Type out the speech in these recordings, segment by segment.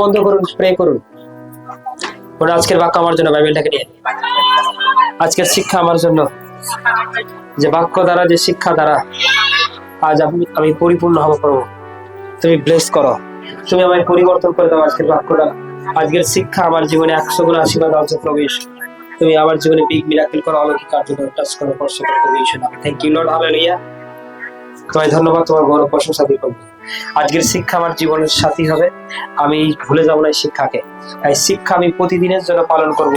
বন্ধ করুন প্রে করুন। ওরা আজকের বাক্য আমার জন্য বাইবেলটাকে নিয়ে আজকের শিক্ষা আমার জন্য। যে বাক্য দ্বারা, যে শিক্ষা দ্বারা আজ আমি আমি পরিপূর্ণ হব প্রভু। তুমি ব্লেস করো। তুমি আমায় পরিবর্তন করে দাও আজকের বাক্যটা। আজকের শিক্ষা আমার জীবনে একশো গুণ আশীর্বাদ আছে প্রবেশ তুমি আমার জীবনে বিগ মিরাকেল করো, অলৌকিক কার্য করো টাচ করো স্পর্শ করো প্রবেশ থ্যাংক ইউ লর্ড হালেলুয়া তোমায় ধন্যবাদ, তোমার বড় প্রশংসা প্রভু। আজকের শিক্ষা আমার জীবনের সাথী হবে। আমি ভুলে যাব না শিক্ষাকে। এই শিক্ষা আমি প্রতিদিনের জন্য পালন করব।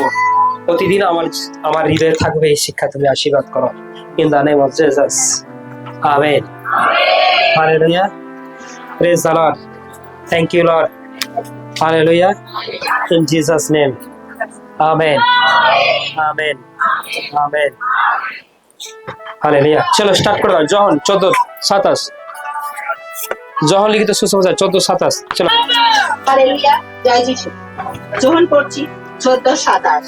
প্রতিদিন আমার আমার হৃদয়ে থাকবে এই শিক্ষা। তুমি আশীর্বাদ করো। In name of Jesus amen hallelujah praise Lord thank you Lord hallelujah in name amen amen amen hallelujah চলো স্টার্ট করে যখন চোদ্দ, সাতাশ। যখন লিখিত সুসমাচার চোদ্দ সাতাশ। চলো। জয় পড়ছি চোদ্দ সাতাশ।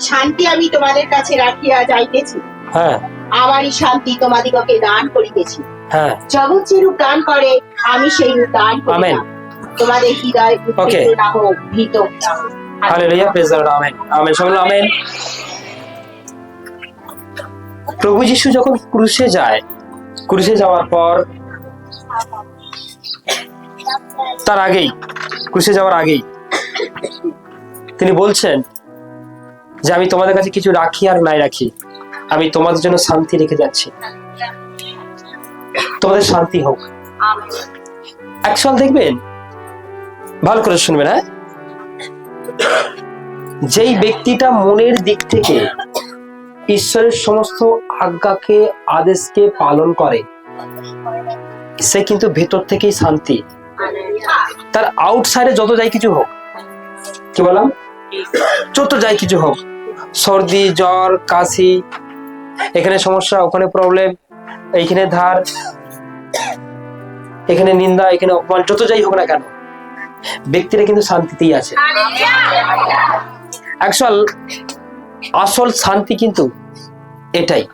শান্তি আমি তোমাদের কাছে রাখিয়া যাইতেছি হ্যাঁ। আমারই শান্তি তোমাদিগকে দান করিতেছি। হ্যাঁ। জগৎ যেরূপ দান করে আমি সেই রূপ দান করি। তোমাদের হৃদয় Okay. না হোক ভীত না। Hallelujah praise the Lord amen. Amen বলো আমেন। প্রভু যিশু যখন ক্রুশে যায় ক্রুশে যাওয়ার পর তার আগেই, ক্রুশে যাওয়ার আগেই। তিনি বলছেন যে, আমি তোমাদের কাছে কিছু রাখি আর নাই রাখি। আমি তোমাদের জন্য শান্তি রেখে যাচ্ছি। তোমাদের শান্তি হোক। অ্যাকচুয়াল দেখবেন? ভালো করে শুনবেন হ্যাঁ? যেই ব্যক্তিটা মনের দিক থেকে ঈশ্বরের সমস্ত আজ্ঞাকে, আদেশকে পালন করে, সে কিন্তু ভেতর থেকেই শান্তি। তার আউটসাইডে যত যাই কিছু হোক, কি বললাম? যত যাই কিছু হোক, সর্দি, জ্বর, কাশি, এখানে সমস্যা, ওখানে প্রবলেম এইখানে ধার, এখানে নিন্দা, এখানে অপমান, যত যাই হোক না কেন, ব্যক্তিরা কিন্তু শান্তিতেই আছে। অ্যাকচুয়াল আসল শান্তি কিন্তু এটাই।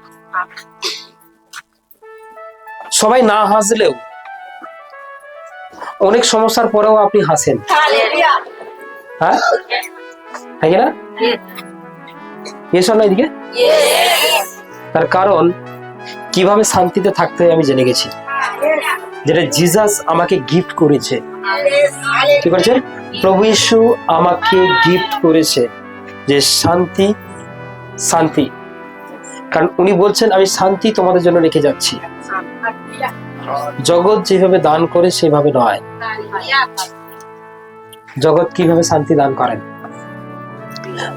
সবাই না হাসলেও অনেক সমস্যার পরেও আপনি হাসেন। হ্যাঁ? কি না? এসব না এদিকে? তার কারণ কীভাবে শান্তিতে থাকতে আমি জেনে গেছি। যেটা জিজাস আমাকে গিফট করেছে। কি করেছে? প্রভু ইসু আমাকে গিফট করেছে যে শান্তি শান্তি। কারণ উনি বলছেন আমি শান্তি তোমাদের জন্য রেখে যাচ্ছি। জগৎ যেভাবে দান করে, সেভাবে নয়। জগৎ কীভাবে শান্তি দান করেন?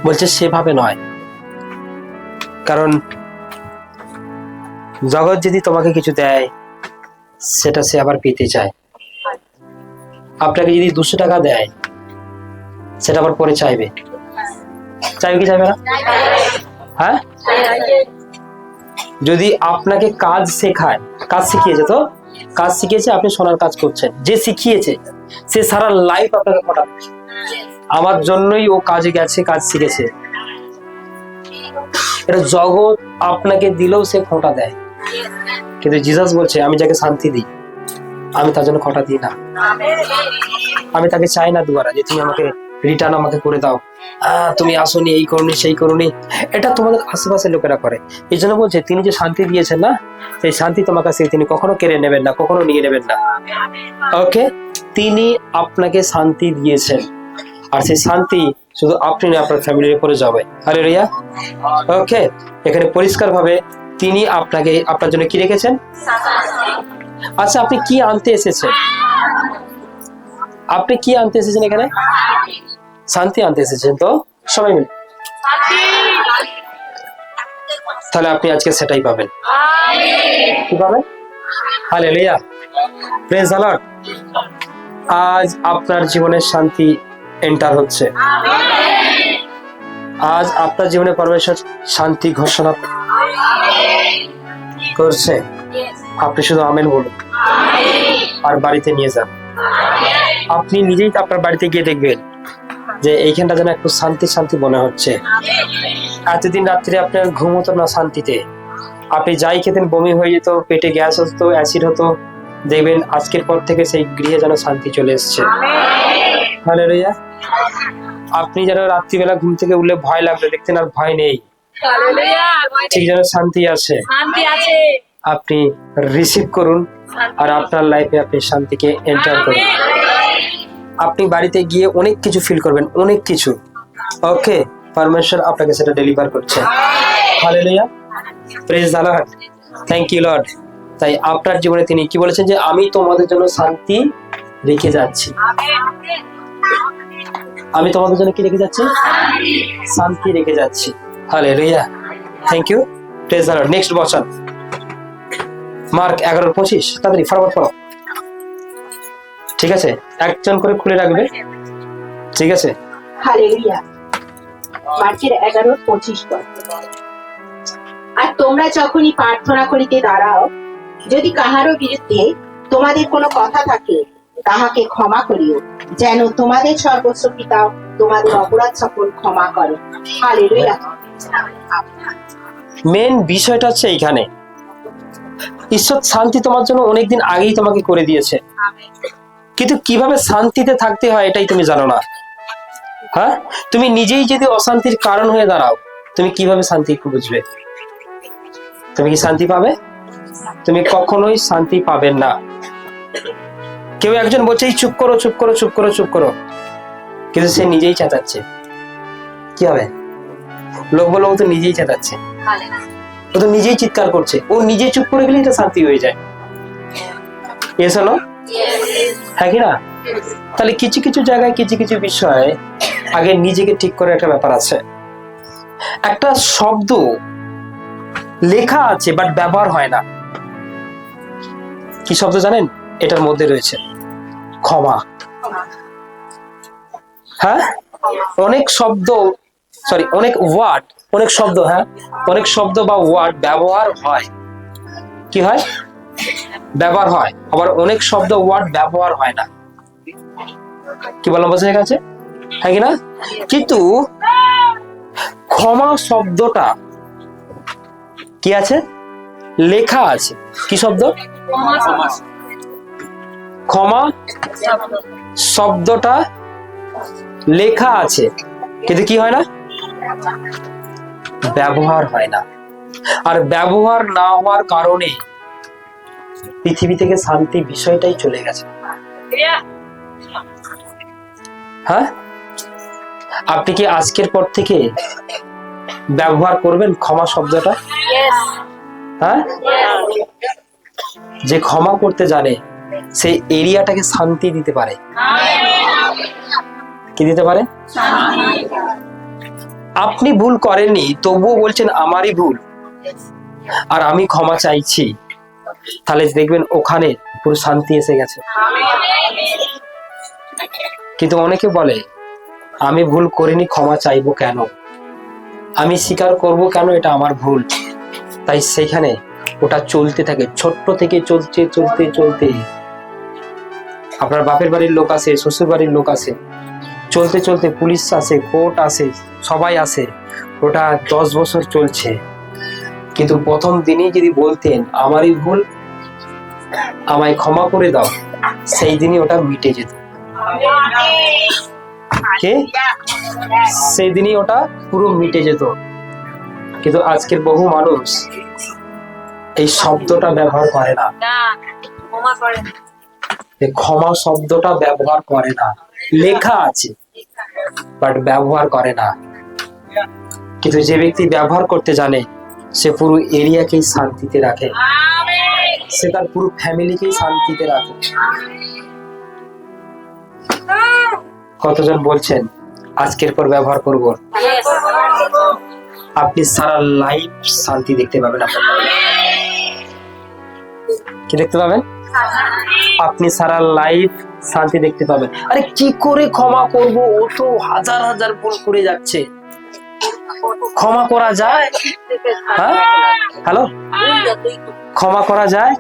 বলছে, সেভাবে নয়। কারণ জগৎ যদি তোমাকে কিছু দেয়, সেটা সে আবার পেতে চায়। আপনাকে যদি দুশো টাকা দেয়, সেটা আবার পরে চাইবে। চাইবে কি চাইবে না? হ্যাঁ? যদি আপনাকে কাজ শেখায়, কাজ শিখিয়েছে তো? কাজ শিখিয়েছে, আপনি সোনার কাজ করছেন। যে শিখিয়েছে, সে সারা লাইফ আপনাকে পটাবে আমার জন্যই ও কাজে গেছে, কাজ শিখেছে। এটা জগৎ আপনাকে দিলেও সে খোঁটা দেয়। কিন্তু জিজাস বলছে, আমি যাকে শান্তি দিই, আমি তার জন্য খোঁটা দিই না। আমি তাকে চাই না দুয়ারা যে তুমি আমাকে রিটার্ন আমাকে করে দাও। তুমি আসনি, এই করনি, সেই করনি। এটা তোমাদের আশেপাশের লোকেরা করে। এই জন্য বলছে, তিনি যে শান্তি দিয়েছেন না, সেই শান্তি তোমার কাছে তিনি কখনো কেড়ে নেবেন না, কখনো নিয়ে নেবেন না। ওকে? তিনি আপনাকে শান্তি দিয়েছেন। আর সেই শান্তি শুধু আপনি না আপনার ফ্যামিলির উপরে যাবে। আরে রিয়া ওকে? এখানে পরিষ্কার ভাবে তিনি আপনাকে, আপনার জন্য কি রেখেছেন? আচ্ছা আপনি কি আনতে এসেছেন? আপনি কি আনতে এসেছেন এখানে? শান্তি আনতে এসেছেন তো? সবাই মিলে। তাহলে আপনি আজকে সেটাই পাবেন। কি পাবেন? হালেলুয়া। প্রেজ দ্য লর্ড আজ আপনার জীবনের শান্তি এন্টার হচ্ছে। আজ আপনার জীবনে পরমেশ্বর শান্তি ঘোষণা করছে। আপনি শুধু আমেন বলুন। আর বাড়িতে নিয়ে যান। আপনি নিজেই আপনার বাড়িতে গিয়ে দেখবেন। যে এইখানটা যেন একটু শান্তি শান্তি মনে হচ্ছে। এতদিন রাত্রে আপনার ঘুম হতো না শান্তিতে। আপনি যাই খেতেন বমি হয়ে যেত পেটে গ্যাস হতো অ্যাসিড হতো। দেখবেন আজকের পর থেকে সেই গৃহে যেন শান্তি চলে এসছে। আপনি যেন রাত্রিবেলা ঘুম থেকে উঠলে ভয় লাগবে দেখতেন আর ভয় নেই। ঠিক যেন শান্তি আছে। আপনি রিসিভ করুন আর আপনার লাইফে আপনি শান্তিকে এন্টার করুন। আপনি বাড়িতে গিয়ে অনেক কিছু ফিল করবেন, অনেক কিছু। ওকে পারমেশ্বর আপনাকে সেটা ডেলিভার করছে। থ্যাংক ইউ লর্ড তাই আপনার জীবনে তিনি কি বলেছেন যে, আমি তোমাদের জন্য শান্তি রেখে যাচ্ছি। আমি তোমাদের জন্য কি রেখে যাচ্ছি? শান্তি রেখে যাচ্ছি। Hallelujah thank you praise next বছর। মার্ক এগারো পঁচিশ। তাড়াতাড়ি ফটাফট ফলো ঠিক আছে? একজন করে খুলে রাখবে। ঠিক আছে? হালেলুয়া। মার্চের এগারো পঁচিশ আর তোমরা যখনই প্রার্থনা করিতে দাঁড়াও যদি কাহারও বিরুদ্ধে তোমাদের কোনো কথা থাকে তাহাকে ক্ষমা করিও যেন তোমাদের সর্বস্ব পিতা তোমাদের অপরাধ সকল ক্ষমা করে। হালেলুয়া। মেন বিষয়টা হচ্ছে এইখানে। ঈশ্বর শান্তি তোমার জন্য অনেকদিন আগেই তোমাকে করে দিয়েছে। কিন্তু কীভাবে শান্তিতে থাকতে হয় এটাই তুমি জানো না। হ্যাঁ? তুমি নিজেই যদি অশান্তির কারণ হয়ে দাঁড়াও তুমি কীভাবে শান্তি বুঝবে তুমি কি শান্তি পাবে? তুমি কখনোই শান্তি পাবে না। কেউ একজন বলছে চুপ করো চুপ করো চুপ করো চুপ করো। কিন্তু সে নিজেই চেঁচাচ্ছে। কি হবে? লোক বলো ও তো নিজেই চেঁচাচ্ছে। ও তো নিজেই চিৎকার করছে। ও নিজে চুপ করে গেলে এটা শান্তি হয়ে যায়। এস হলো হ্যাঁ কি না? তাহলে কিছু কিছু জায়গায় কিছু কিছু বিষয় আগে নিজেকে ঠিক করে একটা ব্যাপার আছে। একটা শব্দ লেখা আছে বাট ব্যবহার হয় না। কি শব্দ জানেন? এটার মধ্যে রয়েছে। ক্ষমা। হ্যাঁ? অনেক শব্দ সরি অনেক ওয়ার্ড অনেক শব্দ হ্যাঁ? অনেক শব্দ বা ওয়ার্ড ব্যবহার হয়। কি হয়? ব্যবহার হয়। আবার অনেক শব্দ ওয়ার্ড ব্যবহার হয় না। কি বললাম বোঝা গেছে হ্যাঁ না? কিন্তু ক্ষমা শব্দটা কি আছে? লেখা আছে। কি শব্দ? ক্ষমা শব্দটা লেখা আছে। কিন্তু কি হয় না? ব্যবহার হয় না। আর ব্যবহার না হওয়ার কারণে পৃথিবী থেকে শান্তি বিষয়টাই চলে গেছে। হ্যাঁ? আপনি কি আজকের পর থেকে ব্যবহার করবেন ক্ষমা শব্দটা? হ্যাঁ? যে ক্ষমা করতে জানে সেই এরিয়াটাকে শান্তি দিতে পারে। কি দিতে পারে? আপনি ভুল করেননি তবুও বলছেন আমারই ভুল। আর আমি ক্ষমা চাইছি। তাহলে দেখবেন ওখানে পুরো শান্তি এসে গেছে। কিন্তু অনেকে বলে, আমি ভুল করিনি, ক্ষমা চাইব কেন? আমি স্বীকার করব কেন, এটা আমার ভুল? তাই সেখানে ওটা চলতে থাকে, ছোট্ট থেকে চলতে চলতে চলতে। আপনার বাপের বাড়ির লোক আসে শ্বশুর বাড়ির লোক আসে চলতে চলতে পুলিশ আসে কোর্ট আসে সবাই আসে ওটা দশ বছর চলছে। কিন্তু প্রথম দিনই যদি বলতেন আমারই ভুল আমায় ক্ষমা করে দাও সেই দিনই ওটা মিটে যেত। কে? সেই দিনই ওটা পুরো মিটে যেত। কিন্তু আজকের বহু মানুষ এই শব্দটা ব্যবহার করে না। ক্ষমা শব্দটা ব্যবহার করে না। লেখা আছে বাট ব্যবহার করে না। কিন্তু যে ব্যক্তি ব্যবহার করতে জানে সে পুরো এরিয়াকেই শান্তিতে রাখে। সে তার পুরো ফ্যামিলিকেই শান্তিতে রাখে। কতজন বলছেন, আজকের পর ব্যবহার করব? আপনি সারা লাইফ শান্তি দেখতে পাবেন কি দেখতে পাবেন? আপনি সারা লাইফ শান্তি দেখতে পাবেন। আরে কি করে ক্ষমা করব? ও তো হাজার হাজার ভুল করে যাচ্ছে। ক্ষমা করা যায়? হ্যাঁ? হ্যালো? ক্ষমা করা যায়?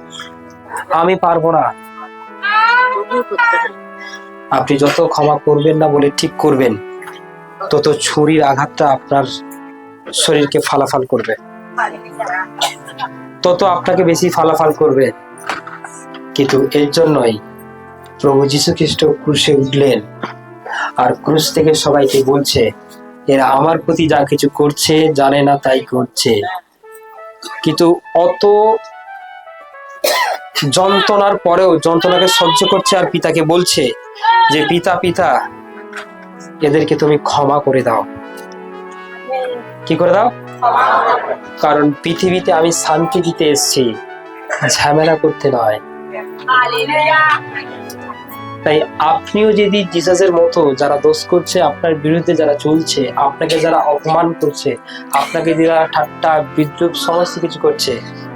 আমি পারব না। আপনি যত ক্ষমা করবেন না বলে ঠিক করবেন, তত ছুরির আঘাতটা আপনার শরীরকে ফালাফাল করবে। তত আপনাকে বেশি ফালাফাল করবে। কিন্তু এর জন্যই প্রভু যীশু খ্রিস্ট ক্রুশে উঠলেন। আর ক্রুশ থেকে সবাইকে বলছে এরা আমার প্রতি যা কিছু করছে, জানে না তাই করছে। কিন্তু অত যন্ত্রণার পরেও, যন্ত্রণাকে সহ্য করছে আর পিতাকে বলছে যে, পিতা পিতা, এদেরকে তুমি ক্ষমা করে দাও। কি করে দাও? কারণ পৃথিবীতে আমি শান্তি দিতে এসেছি। ঝামেলা করতে নয়। তাই আপনিও যদি জিসাসের মতো যারা দোষ করছে, আপনার বিরুদ্ধে যারা চলছে, আপনাকে যারা অপমান করছে, আপনাকে যারা ঠাট্টা, বিদ্রুপ সমস্ত কিছু করছে,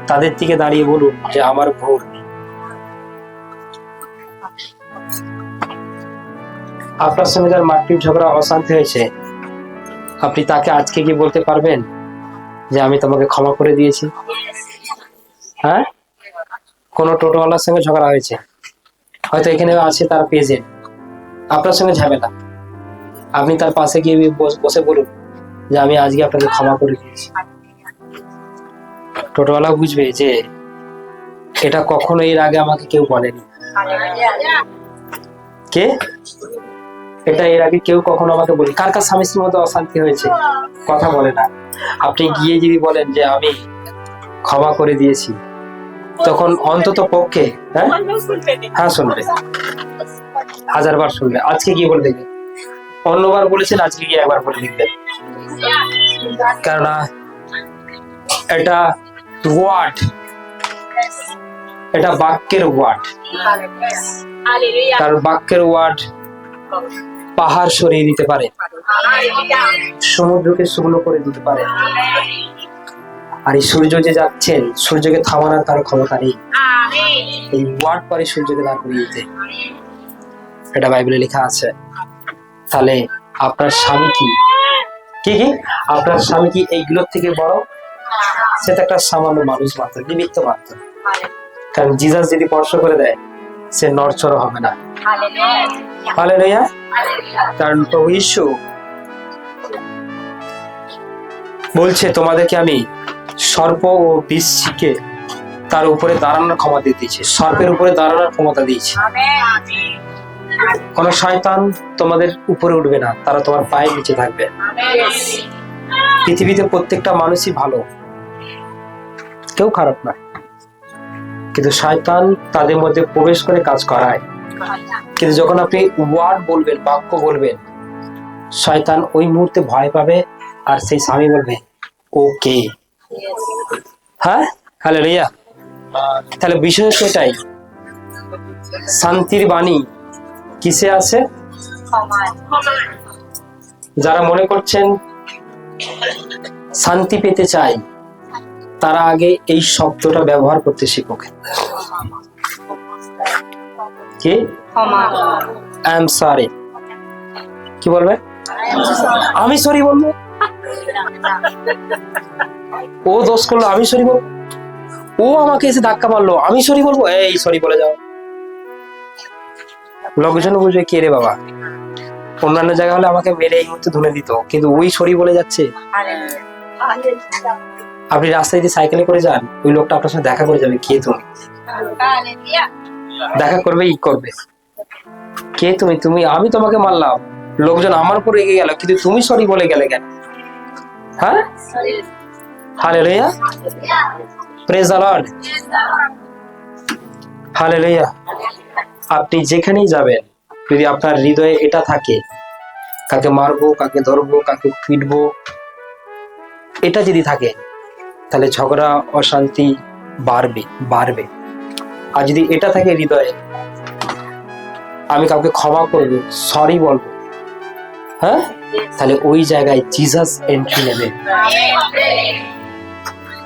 তাদের দিকে দাঁড়িয়ে বলুন যে আমার ভুল আপনার সঙ্গে যার মারপিট ঝগড়া অশান্তি হয়েছে, আপনি তাকে আজকে কি বলতে পারবেন যে আমি তোমাকে ক্ষমা করে দিয়েছি? হ্যাঁ? কোনো টোটোওয়ালার সঙ্গে ঝগড়া হয়েছে? হয়তো এখানে আছে তার পেজে আপনার সঙ্গে ঝামেলা। আপনি তার পাশে গিয়ে বসে বলুন যে আমি আজকে আপনাকে ক্ষমা করে দিয়েছি। টোটোওয়ালা বুঝবে যে এটা কখনো এর আগে আমাকে কেউ বলেনি। কে? এটা এর আগে কেউ কখনো আমাকে বলি কার কার স্বামী স্ত্রীর মধ্যে অশান্তি হয়েছে? কথা বলে না। আপনি গিয়ে যদি বলেন যে আমি ক্ষমা করে দিয়েছি তখন অন্তত পক্ষে হ্যাঁ? হ্যাঁ শুনবে। হাজারবার শুনবে। আজকে গিয়ে বলে দেখবে। অন্যবার বলেছেন আজকে গিয়ে একবার বলে দেখবেন কেননা, এটা ওয়ার্ড এটা বাক্যের ওয়ার্ড কারণ বাক্যের ওয়ার্ড পাহাড় সরিয়ে দিতে পারে। সমুদ্রকে শুকনো করে দিতে পারে। আর এই সূর্য যে যাচ্ছেন সূর্যকে থামানোর কারও ক্ষমতা নেই। এই ওয়ার্ড পারে সূর্যকে দাঁড় করিয়ে দিতে। এটা বাইবেলে লেখা আছে। তাহলে আপনার স্বামী কি? কি কি? আপনার স্বামী কি এইগুলোর থেকে বড়? সে তো একটা সামান্য মানুষ মাত্র নিমিত্ত মাত্র। কারণ জিজাস যদি স্পর্শ করে দেয় সে নড়চড় হবে না। হালেলুয়া। কারণ প্রভু ঈশ্বু বলছে তোমাদেরকে আমি সর্প ও বৃশ্চিকে তার উপরে দাঁড়ানোর ক্ষমতা দিয়েছি। সর্পের উপরে দাঁড়ানোর ক্ষমতা দিয়েছি। কোন শয়তান তোমাদের উপরে উঠবে না, তারা তোমার পায়ের নিচে থাকবে। পৃথিবীতে প্রত্যেকটা মানুষই ভালো। কেউ খারাপ না কিন্তু শয়তান তাদের মধ্যে প্রবেশ করে কাজ করায়। কিন্তু যখন আপনি ওয়ার্ড বলবেন, বাক্য বলবেন, শয়তান ওই মুহূর্তে ভয় পাবে আর সেই স্বামী বলবে ওকে হ্যাঁ? হ্যালো রিয়া। তাহলে বিষয় সেটাই। শান্তির বাণী কিসে আছে? যারা মনে করছেন শান্তি পেতে চাই তারা আগে এই শব্দটা ব্যবহার করতে শিখুক। কি? আই এম সরি কি বলবে? আমি সরি বলব? ও দোষ করল আমি সরি বলব? ও আমাকে এসে ধাক্কা মারলো আমি সরি বলব? এই সরি বলে যাও। লোকজন বুঝবে কে রে বাবা? অন্যান্য জায়গা হলে আমাকে মেরে এই মুহূর্তে ধুনে দিত কিন্তু ওই সরি বলে যাচ্ছে। আপনি রাস্তায় দিয়ে সাইকেলে করে যান ওই লোকটা আপনার সঙ্গে দেখা করে যাবে কে তুমি? দেখা করবে ই করবে। কে তুমি? তুমি আমি তোমাকে মারলাম। লোকজন আমার উপর এগিয়ে গেল কিন্তু তুমি সরি বলে গেলে কেন? হ্যাঁ? Hallelujah praise the Lord hallelujah আপনি যেখানেই যাবেন, যদি আপনার হৃদয়ে এটা থাকে, কাকে মারবো, কাকে ধরবো, কাকে পিটবো, এটা যদি থাকে, তাহলে ঝগড়া, অশান্তি বাড়বে বাড়বে। আর যদি এটা থাকে হৃদয়ে, আমি কাউকে ক্ষমা করব সরি বলব হ্যাঁ? তাহলে ওই জায়গায় জিসাস এন্ট্রি নেবে।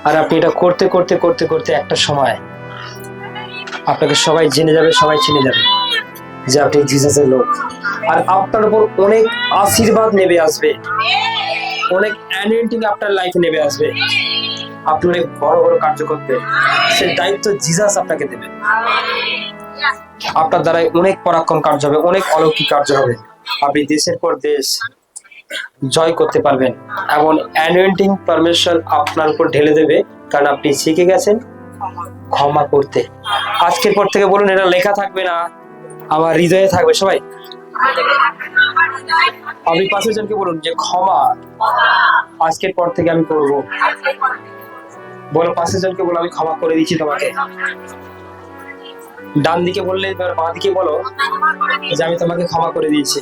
আর আপনি এটা করতে করতে করতে করতে একটা সময় আপনাকে সবাই জেনে যাবে, সবাই চিনে যাবে যে আপনি জিসাসের লোক। আর আপনার উপর অনেক আশীর্বাদ নেবে আসবে। অনেক অ্যানোয়েন্টিং আপনার লাইফে নেবে আসবে। আপনি অনেক বড় বড় কার্য করতে সে দায়িত্ব জিসাস আপনাকে দেবে। আপনার দ্বারাই অনেক পরাক্রম কার্য হবে, অনেক অলৌকিক কার্য হবে। আপনি দেশের পর দেশ জয় করতে পারবেন এমন অ্যানোয়েন্টিং পারমিশন আপনার উপর ঢেলে দেবে, কারণ আপনি শিখে গেছেন ক্ষমা করতে। আজকের পর থেকে বলুন এটা লেখা থাকবে না, আমার হৃদয়ে থাকবে সবাই। আপনি পাশের জনকে বলুন যে ক্ষমা আজকের পর থেকে আমি করব। বলো পাশের জনকে বলো, আমি ক্ষমা করে দিচ্ছি তোমাকে। ডান দিকে বললে এবার বাঁ দিকে বলো যে আমি তোমাকে ক্ষমা করে দিয়েছি।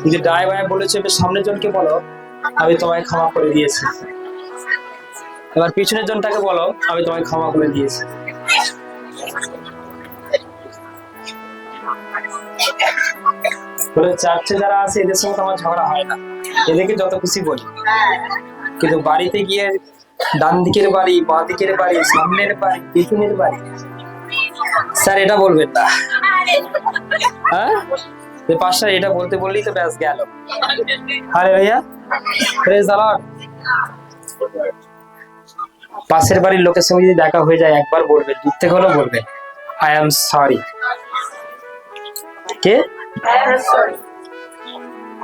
যদি বায় বলেছে এবার সামনের জনকে বলো, আমি তোমায় ক্ষমা করে দিয়েছি। এবার পিছনের জনটাকে বলো, আমি তোমায় ক্ষমা করে দিয়েছি। বলে চার্চে যারা আছে, এদের সঙ্গে আমার ঝগড়া হয় না। এদেরকে যত খুশি বলি। কিন্তু বাড়িতে গিয়ে ডান দিকের বাড়ি, বাঁ দিকের বাড়ি, সামনের বাড়ি, পিছনের বাড়ি, স্যার, এটা বলবেন না। হ্যাঁ? যে পাঁচটা এটা বলতে বললেই তো ব্যাস গেল। আরে ভাইয়া। প্রেজ পাশের বাড়ির লোকের সঙ্গে যদি দেখা হয়ে যায় একবার বলবে দূর থেকে হলেও বলবে আই এম সরি কে?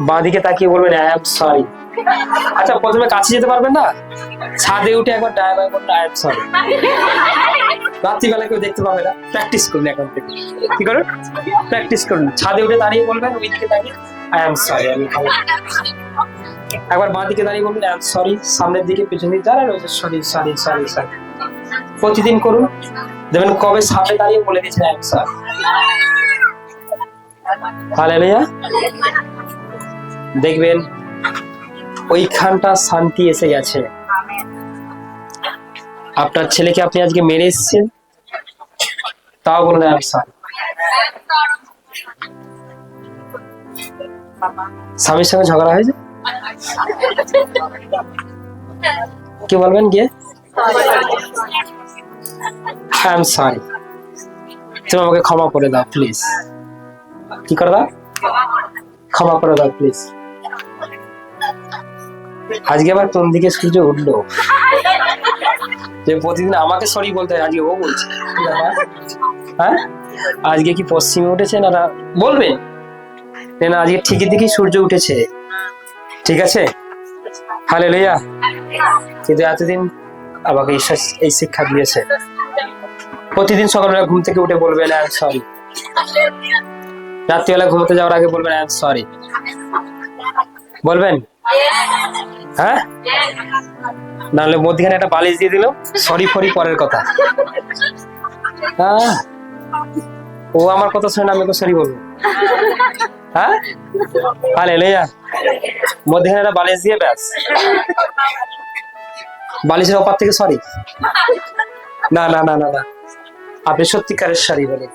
বাঁদিকে তাকিয়ে বলবেন আই এম সরি আচ্ছা প্রথমে কাছে যেতে পারবেন না? ছাদে উঠে একবার করলে আই এম সরি রাত্রিবেলা কেউ দেখতে পাবে না। প্র্যাকটিস করুন এখন থেকে। কি করুন? প্র্যাকটিস করুন। ছাদে উঠে দাঁড়িয়ে বলবেন, ওই দিকে দাঁড়িয়ে আই এম সরি আমি একবার বাঁ দিকে দাঁড়িয়ে বলবেন আই এম সরি সামনের দিকে পেছন দিকে দাঁড়ান, ওই সরি সরি সরি সরি প্রতিদিন করুন। দেখবেন কবে সামনে দাঁড়িয়ে বলে দিয়েছেন আই এম সরি হালেলুয়া। দেখবেন, ওইখানটা শান্তি এসে গেছে। আপনার ছেলেকে আপনি আজকে মেরে এসছেন? তাও আই এম স্বামীর সঙ্গে ঝগড়া হয়েছে? কি বলবেন গিয়ে আই এম সরি তুমি আমাকে ক্ষমা করে দাও প্লিজ কি করে দাও? ক্ষমা করে দাও প্লিজ আজকে আবার কোন দিকে সূর্য উঠল? যে প্রতিদিন আমাকে সরি বলতে হয়, আজকে ও বলছে। হ্যাঁ? আজকে কি পশ্চিমে উঠেছে না বলবে? না আজকে ঠিকই দিকেই সূর্য উঠেছে। ঠিক আছে? হালে লইয়া কিন্তু এতদিন আমাকে ঈশ্বর এই শিক্ষা দিয়েছে। প্রতিদিন সকালবেলা ঘুম থেকে উঠে বলবেন আই সরি রাত্রিবেলা ঘুমোতে যাওয়ার আগে বলবেন আই সরি বলবেন? হ্যাঁ? নাহলে মধ্যখানে একটা বালিশ দিয়ে দিল। সরি ফরি পরের কথা। হ্যাঁ। ও আমার কথা শুনে আমি তো সরি বলব। হ্যাঁ? হালে লইয়া মধ্যখানে একটা বালিশ দিয়ে ব্যাস। বালিশের ওপার থেকে সরি না না না না না। আপনি সত্যিকারের সরি বলেন।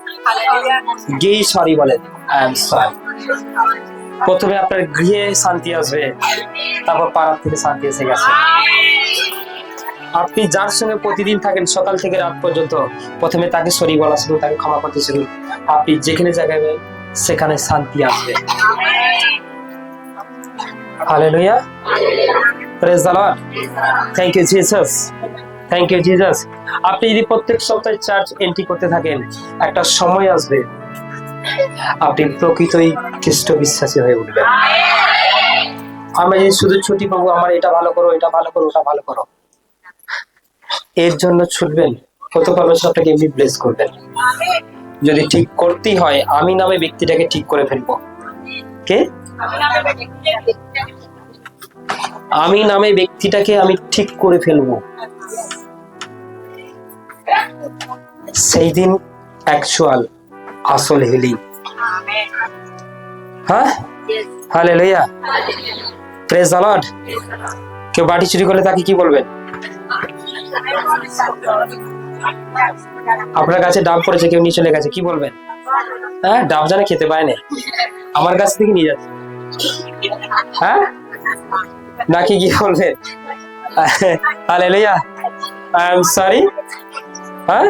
গেই সরি বলেন। প্রথমে আপনার গৃহে শান্তি আসবে। তারপর পাড়ার থেকে শান্তি এসে গেছে। আপনি যার সঙ্গে প্রতিদিন থাকেন সকাল থেকে রাত পর্যন্ত, প্রথমে তাকে সরি বলা শুরু, তাকে ক্ষমা করতে শুরু। আপনি যেখানে জায়গায় সেখানে শান্তি আসবে। Hallelujah praise the thank you Jesus thank you Jesus আপনি যদি প্রত্যেক সপ্তাহে চার্চ এন্ট্রি করতে থাকেন, একটা সময় আসবে, আপনি প্রকৃতই খ্রিস্ট বিশ্বাসী হয়ে উঠবেন। আমরা যদি শুধু ছুটি পাবো, আমার এটা ভালো করো, এটা ভালো করো, ওটা ভালো করো। এর জন্য ছুটবেন কত পারমেশ্বর আপনাকে এমনি ব্লেস করবেন। যদি ঠিক করতেই হয়, আমি নামে ব্যক্তিটাকে ঠিক করে ফেলব। কে? আমি নামে ব্যক্তিটাকে আমি ঠিক করে ফেলব। সেই দিন অ্যাকচুয়াল আসল হিলিং। হ্যাঁ? হালে লইয়া প্রেস লর্ড কেউ বাটি চুরি করলে তাকে কি বলবেন? আপনার কাছে ডাব পড়েছে, কেউ নিয়ে চলে গেছে, কি বলবেন? হ্যাঁ ডাব জানে খেতে পায় না। আমার কাছ থেকে নিয়ে যাচ্ছে। হ্যাঁ? নাকি কি বলবেন? হালে লইয়া আই এম সরি হ্যাঁ?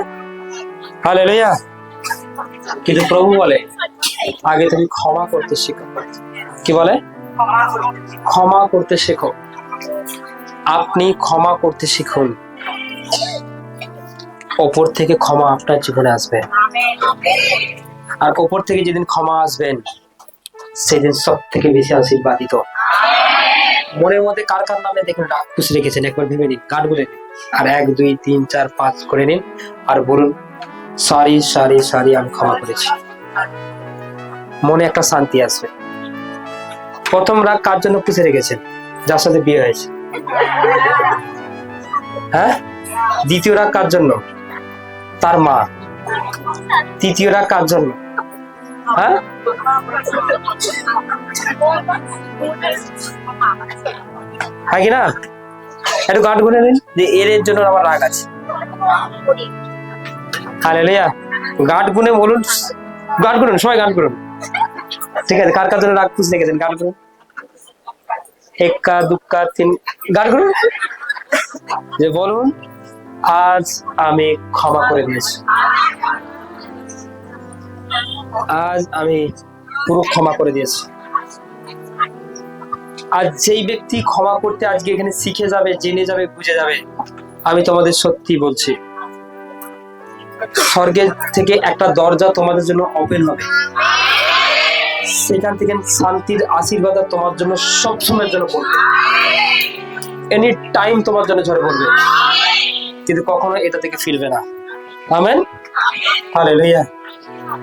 হালে লইয়া কিন্তু প্রভু বলে, আগে তুমি ক্ষমা করতে শেখো। কি বলে? ক্ষমা করতে শেখো। আপনি ক্ষমা করতে শিখুন। ওপর থেকে ক্ষমা আপনার জীবনে আসবে। আর ওপর থেকে যেদিন ক্ষমা আসবেন, সেদিন সব থেকে বেশি আশীর্বাদিত। মনের মধ্যে কার কার নামে দেখুন ডাক খুশি রেখেছেন? একবার ভেবে নিন কাঠ বলে নিন। আর এক, দুই, তিন, চার, পাঁচ করে নিন আর বলুন, সরি সরি সরি, আমি ক্ষমা করেছি। মনে একটা শান্তি আসবে। প্রথম রাগ কার জন্য পুষে রেখেছেন? যার সাথে বিয়ে হয়েছে। হ্যাঁ? দ্বিতীয় রাগ কার জন্য? তার মা। তৃতীয় রাগ কার জন্য? হ্যাঁ? হ্যাঁ কি না? একটু গান করে নিন। যে এর এর জন্য আমার রাগ আছে। হালেলুয়া। গান গুনে বলুন। গান করুন সবাই গান করুন ঠিক আছে কার কার জন্য রাগ পুষে রেখেছেন গান করুন এক্কা দুক্কা, তিন গান করুন। যে বলুন, আজ আমি ক্ষমা করে দিয়েছি। আজ আমি পুরো ক্ষমা করে দিয়েছি। আর যেই ব্যক্তি ক্ষমা করতে আজকে এখানে শিখে যাবে, জেনে যাবে, বুঝে যাবে, আমি তোমাদের সত্যি বলছি। স্বর্গের থেকে একটা দরজা তোমাদের জন্য ওপেন হবে। সেখান থেকে শান্তির আশীর্বাদ তোমার জন্য সবসময়ের জন্য পড়বে। এনি টাইম তোমার জন্য ঝরে পড়বে। কিন্তু কখনো এটা থেকে ফিরবে না। Amen hallelujah